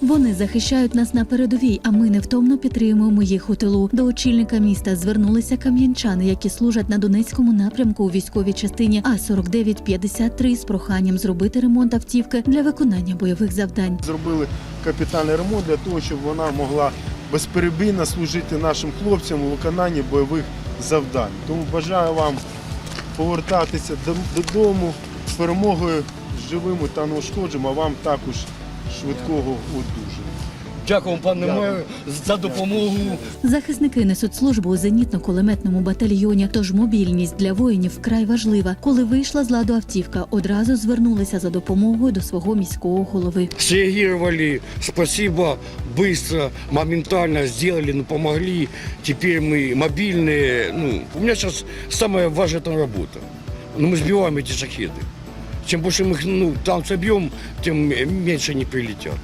Вони захищають нас на передовій, а ми невтомно підтримуємо їх у тилу. До очільника міста звернулися кам'янчани, які служать на Донецькому напрямку у військовій частині А 4953 з проханням зробити ремонт автівки для виконання бойових завдань. Зробили капітальний ремонт для того, щоб вона могла безперебійно служити нашим хлопцям у виконанні бойових завдань. Тому бажаю вам повертатися додому з перемогою живими та неушкодженими, а вам також швидкого одужання. Дякую, пане Дякую. мере, за допомогу. Захисники несуть службу у зенітно-кулеметному батальйоні. Тож мобільність для воїнів вкрай важлива. Коли вийшла з ладу автівка, одразу звернулися за допомогою до свого міського голови. Среагировали, спасибо, быстро, моментально сделали, ну, помогли. Теперь мы мобильные. Ну, у меня сейчас самая важная там работа. Ну, мы сбиваем эти шахеды. Чем больше мы ну, там собьем, тем меньше они прилетят.